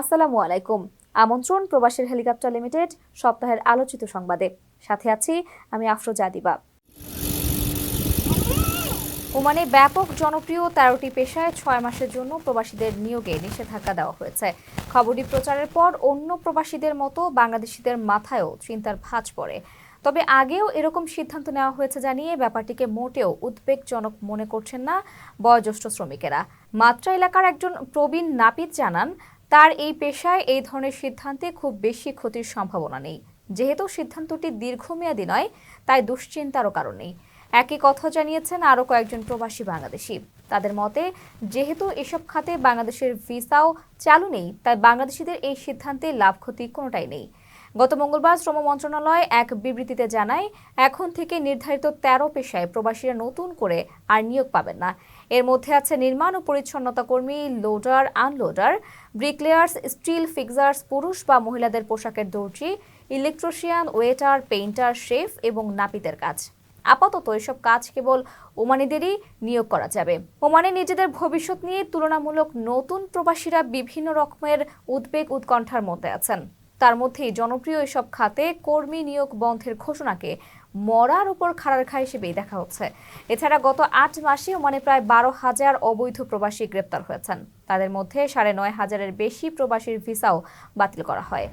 আসসালামু আলাইকুম। আমন্ত্রণ প্রবাসের হেলিকপ্টার লিমিটেড সপ্তাহের আলোচিত সংবাদে। সাথে আছি আমি আফরোজা দিবা ওমানে ব্যাপক জনপ্রিয় তেরোটি পেশায় ছয় মাসের জন্য প্রবাসীদের নিয়োগে নিষেধাজ্ঞা দেওয়া হয়েছে। খবরটি প্রচারের পর অন্য প্রবাসীদের মতো বাংলাদেশিদের মাথায়ও চিন্তার ভাঁজ পড়ে। তবে আগেও এরকম সিদ্ধান্ত নেওয়া হয়েছে জানিয়ে ব্যাপারটিকে মোটেও উদ্বেগজনক মনে করছেন না বয়োজ্যেষ্ঠ শ্রমিকেরা। মাত্রা এলাকার একজন প্রবীণ নাপিত জানান তার এই পেশায় এই ধরনের সিদ্ধান্তে খুব বেশি ক্ষতির সম্ভাবনা নেই। যেহেতু সিদ্ধান্তটি দীর্ঘমেয়াদী নয়, তাই দুশ্চিন্তারও কারণ নেই। একই কথা জানিয়েছেন আরও কয়েকজন প্রবাসী বাংলাদেশি। তাদের মতে, যেহেতু এসব খাতে বাংলাদেশের ভিসাও চালু নেই, তাই বাংলাদেশিদের এই সিদ্ধান্তে লাভ ক্ষতি কোনোটাই নেই। গত মঙ্গলবার শ্রম মন্ত্রণালয় এক বিবৃতিতে জানায়, এখন থেকে নির্ধারিত তেরো পেশায় প্রবাসীরা নতুন করে আর নিয়োগ পাবেন না। এর মধ্যে আছে নির্মাণ ও পরিচ্ছন্নতা কর্মী, loader, unloader, bricklayers, steel fixers, পুরুষ বা মহিলাদের পোশাকের দর্জি, ইলেকট্রিশিয়ান, ওয়েটার, পেইন্টার, শেফ এবং নাপিতের কাজ। আপাতত এসব কাজ কেবল ওমানিদেরই নিয়োগ করা যাবে। ওমানে নিজেদের ভবিষ্যৎ নিয়ে তুলনামূলক নতুন প্রবাসীরা বিভিন্ন রকমের উদ্বেগ উৎকণ্ঠার মধ্যে আছেন। তার মধ্যেই জনপ্রিয় এসব খাতে কর্মী নিয়োগ বন্ধের ঘোষণাকে মরার উপর খাড়ার খা হিসেবেই দেখা হচ্ছে। এছাড়া গত আট মাসে মানে প্রায় বারো হাজার অবৈধ প্রবাসী গ্রেপ্তার হয়েছেন। তাদের মধ্যে সাড়ে নয় হাজারের বেশি প্রবাসীর ভিসাও বাতিল করা হয়।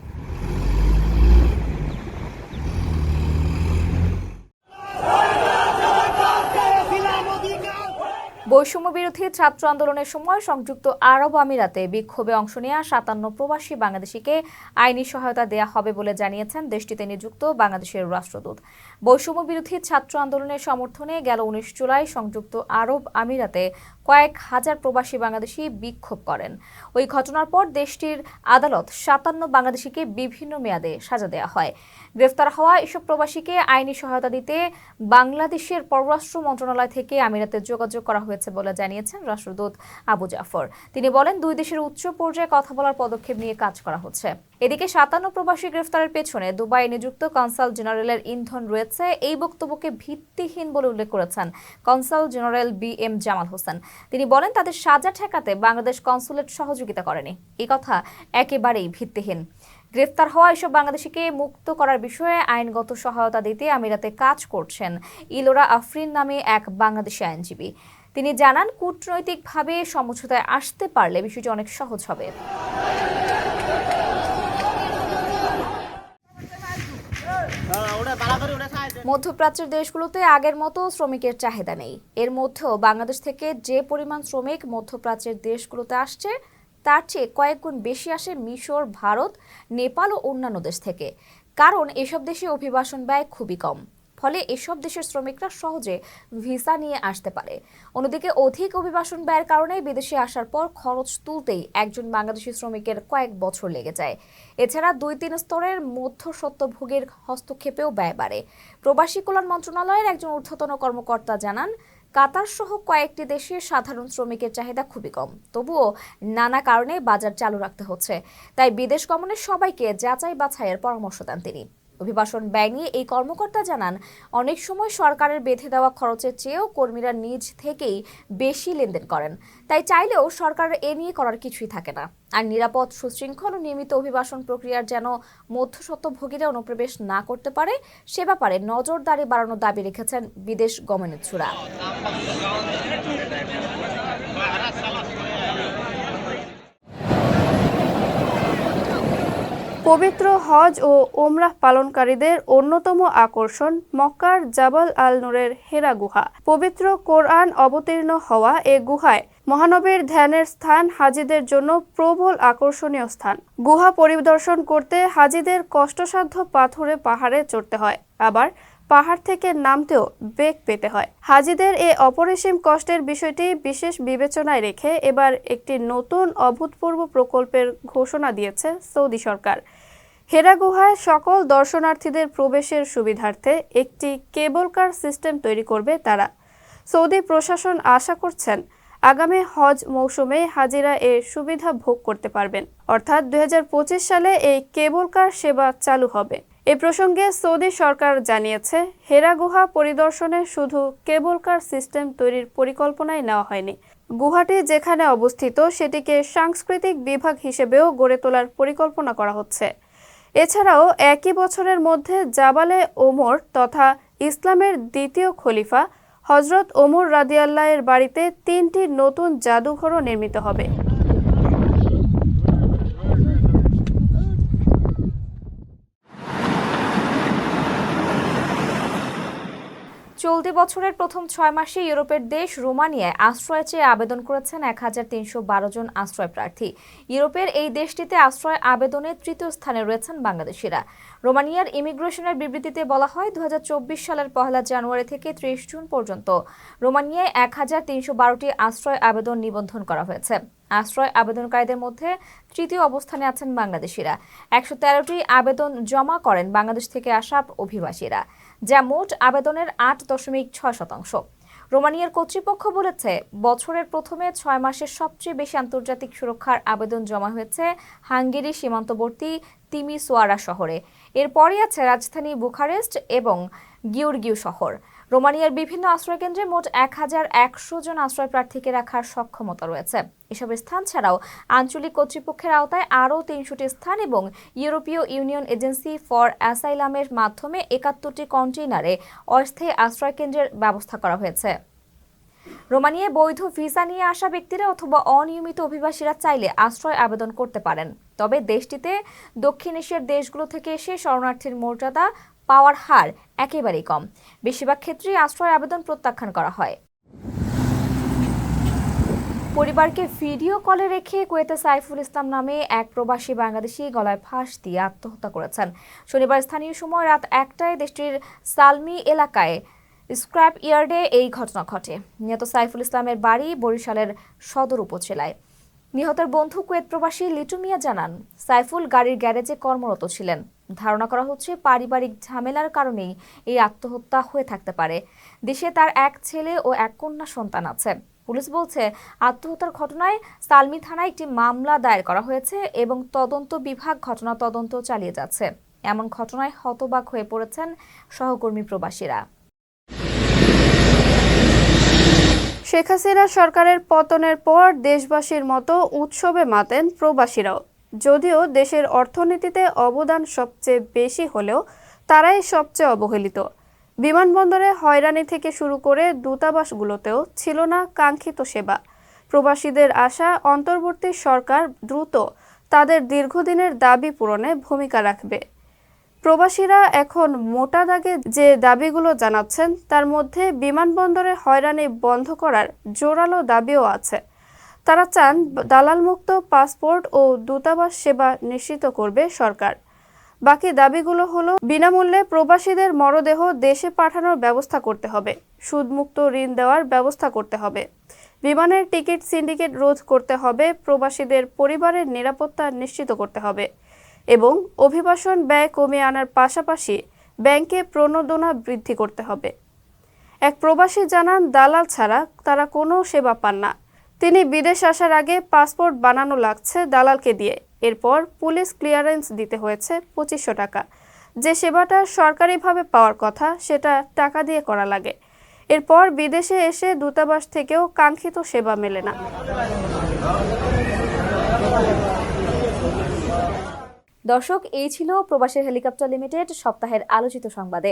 বৈষম্য বিরোধী ছাত্র আন্দোলনের সময় সংযুক্ত আরব আমিরাতে বিক্ষোভে অংশ নেওয়া সাতান্ন প্রবাসী বাংলাদেশিকে আইনি সহায়তা দেয়া হবে বলে জানিয়েছেন দেশটিতে নিযুক্ত বাংলাদেশের রাষ্ট্রদূত। বৈষম্য বিরোধী ছাত্র আন্দোলনের সমর্থনে গেল উনিশ জুলাই সংযুক্ত আরব আমিরাতে কয়েক হাজার প্রবাসী বাংলাদেশি বিক্ষোভ করেন। ওই ঘটনার পর দেশটির আদালত সাতান্ন বাংলাদেশিকে বিভিন্ন মেয়াদে সাজা দেওয়া হয়। গ্রেফতার হওয়া এসব প্রবাসীকে আইনি সহায়তা দিতে বাংলাদেশের পররাষ্ট্র মন্ত্রণালয় থেকে আমিরাতে যোগাযোগ করা হয়েছে বলে জানিয়েছেন রাষ্ট্রদূত আবু জাফর। তিনি বলেন, দুই দেশের উচ্চ পর্যায়ে কথা বলার পদক্ষেপ নিয়ে কাজ করা হচ্ছে। এদিকে সাতান্ন প্রবাসী গ্রেফতারের পেছনে দুবাই নিযুক্ত কনসাল জেনারেলের ইন্ধন রয়েছে। এই বক্তব্যকে ভিত্তিহীন বলে উল্লেখ করেছেন consul general B M Jamal Hossain. তিনি বলেন, তাদের সাজা ঠেকাতে বাংলাদেশ কনসুলেট সহযোগিতা করেনি। এই কথা একেবারেই ভিত্তিহীন। গ্রেফতার হওয়া এসব বাংলাদেশিকে মুক্ত করার বিষয়ে আইনগত সহায়তা দিতে আমিরাতে কাজ করছেন ইলোরা আফরিন নামে এক বাংলাদেশি আইনজীবী। তিনি জানান, কূটনৈতিকভাবে সমঝোতায় আসতে পারলে বিষয়টি অনেক সহজ হবে। মধ্যপ্রাচ্যের দেশগুলোতে আগের মতো শ্রমিকের চাহিদা নেই। এর মধ্যেও বাংলাদেশ থেকে যে পরিমাণ শ্রমিক মধ্যপ্রাচ্যের দেশগুলোতে আসছে, তার চেয়ে কয়েকগুণ বেশি আসে মিশর, ভারত, নেপাল ও অন্যান্য দেশ থেকে। কারণ এসব দেশে অভিবাসন ব্যয় খুবই কম। ফলে এসব দেশের শ্রমিকরা সহজে ভিসা নিয়ে আসতে পারে। অন্যদিকে অধিক অভিবাসন ব্যয়ের কারণে বিদেশে আসার পর খরচ তুলতেই একজন বাংলাদেশি শ্রমিকের কয়েক বছর লেগে যায়। এছাড়া দুই তিন স্তরের মধ্যস্বত্বভোগীর হস্তক্ষেপেও ব্যয় বাড়ে। প্রবাসী কল্যাণ মন্ত্রণালয়ের একজন ঊর্ধ্বতন কর্মকর্তা জানান, কাতার সহ কয়েকটি দেশে সাধারণ শ্রমিকের চাহিদা খুবই কম। তবুও নানা কারণে বাজার চালু রাখতে হচ্ছে। তাই বিদেশ গমনের সবাইকে যাচাই বাছাইয়ের পরামর্শ দেন তিনি। অভিবাসন ব্যয় নিয়ে এই কর্মকর্তা জানান, অনেক সময় সরকারের বেঁধে দেওয়া খরচের চেয়েও কর্মীরা নিজ থেকেই বেশি লেনদেন করেন। তাই চাইলেও সরকারের এ নিয়ে করার কিছুই থাকে না। আর নিরাপদ, সুশৃঙ্খল ও নিয়মিত অভিবাসন প্রক্রিয়ার যেন মধ্যস্বত্বভোগীরা অনুপ্রবেশ না করতে পারে, সে ব্যাপারে নজরদারি বাড়ানোর দাবি রেখেছেন বিদেশ গমনেচ্ছুরা পবিত্র হজ ও ওমরাহ পালনকারীদের অন্যতম আকর্ষণ মক্কার জাবাল আল নূরের হেরা গুহা। পবিত্র কোরআন অবতীর্ণ হওয়া এ গুহায় মহানবীর ধ্যানের স্থান হাজিদের জন্য প্রবল আকর্ষণীয় স্থান। গুহা পরিদর্শন করতে হাজিদের কষ্টসাধ্য পাথুরে পাহাড়ে চড়তে হয়, আবার পাহাড় থেকে নামতেও বেগ পেতে হয়। হাজিদের এ অপরিসীম কষ্টের বিষয়টি বিশেষ বিবেচনায় রেখে এবার একটি নতুন অভূতপূর্ব প্রকল্পের ঘোষণা দিয়েছে সৌদি সরকার। হেরা গুহায় সকল দর্শনার্থীদের প্রবেশের সুবিধার্থে একটি কেবল কার সিস্টেম তৈরি করবে তারা। সৌদি প্রশাসন আশা করছেন আগামী হজ মৌসুমে হাজিরা এ সুবিধা ভোগ করতে পারবেন। অর্থাৎ দুই সালে এই কেবল কার সেবা চালু হবে। এ প্রসঙ্গে সৌদি সরকার জানিয়েছে, হেরা গুহা পরিদর্শনে শুধু কেবল কার সিস্টেম তৈরির পরিকল্পনায় নেওয়া হয়নি। গুহাটি যেখানে অবস্থিত, সেটিকে সাংস্কৃতিক বিভাগ হিসেবেও গড়ে তোলার পরিকল্পনা করা হচ্ছে। এছাড়াও একই বছরের মধ্যে জাবালে ওমর তথা ইসলামের দ্বিতীয় খলিফা হজরত ওমর রাদিয়াল্লাহের বাড়িতে তিনটি নতুন জাদুঘরও নির্মিত হবে। চলতি বছরের প্রথম ছয় মাসে ইউরোপের দেশ রোমানিয়ায় আশ্রয় চেয়ে আবেদন করেছেন এক হাজার তিনশো বারো জন আশ্রয় প্রার্থী। ইউরোপের এই দেশটিতে আশ্রয় আবেদনে তৃতীয় স্থানে রয়েছেন বাংলাদেশিরা। রোমানিয়ার ইমিগ্রেশনের বিবৃতিতে বলা হয় দুহাজার চব্বিশ সালের পহেলা জানুয়ারি থেকে ত্রিশ জুন পর্যন্ত রোমানিয়ায় এক হাজার তিনশো বারোটি আশ্রয় আবেদন নিবন্ধন করা হয়েছে। আশ্রয় আবেদনকারীদের মধ্যে তৃতীয় অবস্থানে আছেন বাংলাদেশিরা। একশো তেরোটি আবেদন জমা করেন বাংলাদেশ থেকে আসা অভিবাসীরা। যা মোট আবেদনের আট দশমিক ছয় শতাংশ। রোমানিয়ার কর্তৃপক্ষ বলেছে, বছরের প্রথমে ছয় মাসের সবচেয়ে বেশি আন্তর্জাতিক সুরক্ষার আবেদন জমা হয়েছে হাঙ্গেরি সীমান্তবর্তী তিমিসোয়ারা শহরে। এরপরই আছে রাজধানী বুখারেস্ট এবং গিউরগিউ শহর। রোমানিয়ার বিভিন্ন আশ্রয়কেন্দ্রে মোট এক হাজার একশো জন আশ্রয় প্রার্থীকে রাখার সক্ষমতা রয়েছে। এসব স্থান ছাড়াও আঞ্চলিক কর্তৃপক্ষের আওতায় আরও তিনশোটি স্থান এবং ইউরোপীয় ইউনিয়ন এজেন্সি ফর অ্যাসাইলামের মাধ্যমে একাত্তরটি কন্টেইনারে অস্থায়ী আশ্রয়কেন্দ্রের ব্যবস্থা করা হয়েছে। রোমানিয়ায় বৈধ ভিসা নিয়ে আসা ব্যক্তিরা অথবা অনিয়মিত অভিবাসীরা চাইলে আশ্রয় আবেদন করতে পারেন। তবে দেশটিতে দক্ষিণ এশিয়ার দেশগুলো থেকে এসে শরণার্থীর মর্যাদা পাওয়ার হার একেবারেই কম। বেশিরভাগ ক্ষেত্রেই আশ্রয় আবেদন প্রত্যাখ্যান করা হয়। পরিবারকে ভিডিও কলে রেখে কুয়েতে সাইফুল ইসলাম নামে এক প্রবাসী বাংলাদেশি গলায় ফাঁস দিয়ে আত্মহত্যা করেছেন। শনিবার স্থানীয় সময় রাত একটায় দেশটির সালমি এলাকায় স্ক্র্যাপ ইয়ার্ডে এই ঘটনা ঘটে। নিহত সাইফুল ইসলামের বাড়ি বরিশালের সদর উপজেলায়। নিহতের বন্ধু কুয়েত প্রবাসী লিটু মিয়া জানান, সাইফুল গাড়ির গ্যারেজে কর্মরত ছিলেন। ধারণা করা হচ্ছে পারিবারিক ঝামেলার কারণেই এই আত্মহত্যা হয়ে থাকতে পারে। দেশে তার এক ছেলে ও এক কন্যা সন্তান আছে। পুলিশ বলছে, আত্মহত্যার ঘটনায় সালমি থানায় একটি মামলা দায়ের করা হয়েছে এবং তদন্ত বিভাগ ঘটনা তদন্ত চালিয়ে যাচ্ছে। এমন ঘটনায় হতবাক হয়ে পড়েছেন সহকর্মী প্রবাসীরা। শেখ হাসিনা সরকারের পতনের পর দেশবাসীর মতো উৎসবে মাতেন প্রবাসীরাও। যদিও দেশের অর্থনীতিতে অবদান সবচেয়ে বেশি হলেও তারাই সবচেয়ে অবহেলিত। বিমানবন্দরে হয়রানি থেকে শুরু করে দূতাবাসগুলোতেও ছিল না কাঙ্ক্ষিত সেবা। প্রবাসীদের আশা অন্তর্বর্তী সরকার দ্রুত তাদের দীর্ঘদিনের দাবি পূরণে ভূমিকা রাখবে। প্রবাসীরা এখন মোটা দাগে যে দাবিগুলো জানাচ্ছেন, তার মধ্যে বিমানবন্দরে হয়রানি বন্ধ করার জোরালো দাবিও আছে। তারা চান দালালমুক্ত পাসপোর্ট ও দূতাবাস সেবা নিশ্চিত করবে সরকার। বাকি দাবিগুলো হলো, বিনামূল্যে প্রবাসীদের মরদেহ দেশে পাঠানোর ব্যবস্থা করতে হবে, সুদমুক্ত ঋণ দেওয়ার ব্যবস্থা করতে হবে, বিমানের টিকিট সিন্ডিকেট রোধ করতে হবে, প্রবাসীদের পরিবারের নিরাপত্তা নিশ্চিত করতে হবে এবং অভিবাসন ব্যয় কমিয়ে আনার পাশাপাশি ব্যাংকে প্রণোদনা বৃদ্ধি করতে হবে। এক প্রবাসী জানান, দালাল ছাড়া তারা কোনো সেবা পান না। তিনি বিদেশ আসার আগে পাসপোর্ট বানানো লাগছে দালালকে দিয়ে। এরপর পুলিশ ক্লিয়ারেন্স দিতে হয়েছে পঁচিশশো টাকা। যে সেবাটা সরকারিভাবে পাওয়ার কথা, সেটা টাকা দিয়ে করা লাগে। এরপর বিদেশে এসে দূতাবাস থেকেও কাঙ্ক্ষিত সেবা মেলে না। দর্শক, এই ছিল প্রবাসী হেলিকপ্টার লিমিটেড সপ্তাহের আলোচিত সংবাদে।